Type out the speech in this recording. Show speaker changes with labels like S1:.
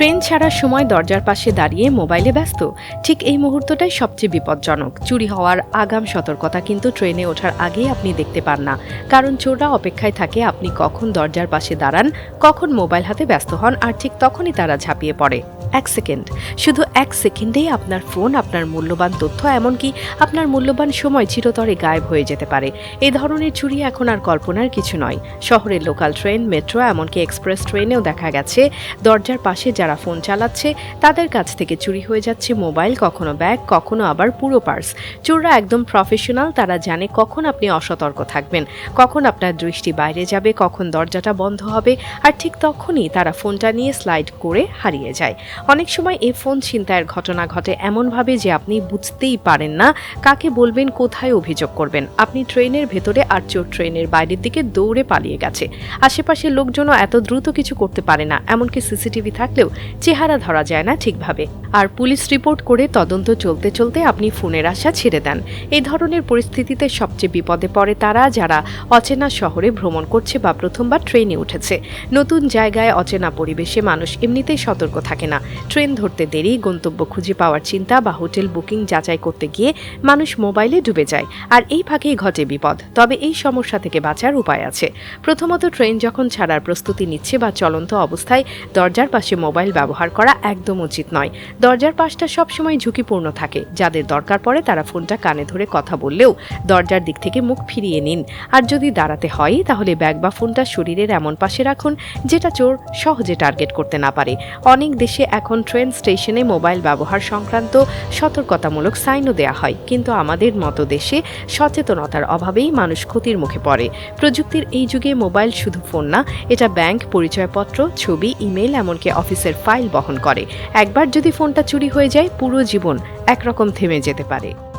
S1: Train ছাড়ার সময় দরজার পাশে দাঁড়িয়ে মোবাইলে ব্যস্ত। ঠিক এই মুহূর্তটাই সবচেয়ে বিপজ্জনক। চুরি হওয়ার আগাম সতর্কতা কিন্তু ট্রেনে ওঠার আগেই আপনি দেখতে পান না। কারণ চোররা অপেক্ষায় থাকে আপনি কখন দরজার পাশে দাঁড়ান, কখন মোবাইল হাতে ব্যস্ত হন, আর ঠিক তখনই তারা ঝাঁপিয়ে পড়ে। এক সেকেন্ড। শুধু এক সেকেন্ডেই আপনার ফোন, আপনার মূল্যবান তথ্য, এমনকি আপনার মূল্যবান সময় চিরতরে গায়েব হয়ে যেতে পারে। এই ধরনের চুরি এখন আর কল্পনার কিছু নয়। শহরের লোকাল ট্রেন, মেট্রো, এমনকি এক্সপ্রেস ট্রেনেও দেখা গেছে, দরজার পাশে যারা ফোন চালাচ্ছে, তাদের কাছ থেকে চুরি হয়ে যাচ্ছে মোবাইল, কখনো ব্যাগ, কখনো আবার পুরো পার্স। চোররা একদম প্রফেশনাল, তারা জানে কখন আপনি অসতর্ক থাকবেন, কখন আপনার দৃষ্টি বাইরে যাবে, কখন দরজাটা বন্ধ হবে, আর ঠিক তখনই তারা ফোনটা নিয়ে স্লাইড করে হারিয়ে যায়। অনেক সময় এই ফোন ছিনতাইয়ের ঘটনা ঘটে এমনভাবে যে আপনি বুঝতেই পারেন না। কাকে বলবেন, কোথায় অভিযোগ করবেন? আপনি ট্রেনের ভেতরে আর চোর ট্রেনের বাইরের দিকে দৌড়ে পালিয়ে গেছে। আশেপাশের লোকজনও এত দ্রুত কিছু করতে পারে না, এমনকি সিসিটিভি থাকলেও চেহারা ধরা যায় না ঠিকভাবে। আর পুলিশ রিপোর্ট করে তদন্ত চলতে চলতে আপনি ফোনের আশা ছেড়ে দেন। এই ধরনের পরিস্থিতিতে সবচেয়ে বিপদে পড়ে তারা যারা অচেনা শহরে ভ্রমণ করছে বা প্রথমবার ট্রেনে উঠেছে। নতুন জায়গায় অচেনা পরিবেশে মানুষ এমনিতেই সতর্ক থাকে না। ট্রেন ধরতে দেরি গন্তব্য খুঁজে পাওয়ার চিন্তা বা হোটেল বুকিং যাচাই করতে গিয়ে মানুষ মোবাইলে ডুবে যায়। আর এই ফাঁকেই ঘটে বিপদ। তবে এই সমস্যা থেকে বাঁচার উপায় আছে। প্রথমত ট্রেন যখন ছাড়ার প্রস্তুতি নিচ্ছে বা চলন্ত অবস্থায়, দরজার পাশে মোবাইল ব্যবহার করা একদম উচিত নয়। দরজার পাশটা সবসময় ঝুঁকিপূর্ণ থাকে। যাদের দরকার পড়ে তারা ফোনটা কানে ধরে কথা বললেও দরজার দিক থেকে মুখ ফিরিয়ে নিন। আর যদি দাঁড়াতে হয়, তাহলে ব্যাগ বা ফোনটা শরীরের এমন পাশে রাখুন, যেটা চোর সহজে টার্গেট করতে না পারে। অনেক দেশে এখন ট্রেন স্টেশনে মোবাইল ব্যবহার সংক্রান্ত সতর্কতামূলক সাইনও দেয়া হয়। কিন্তু আমাদের মতো দেশে সচেতনতার অভাবেই মানুষ ক্ষতির মুখে পড়ে। প্রযুক্তির এই যুগে মোবাইল শুধু ফোন না, এটা ব্যাংক, পরিচয়পত্র, ছবি ইমেল এমনকি অফিসের ফাইল বহন করে। একবার যদি ফোনটা চুরি হয়ে যায়, পুরো জীবন একরকম থেমে যেতে পারে।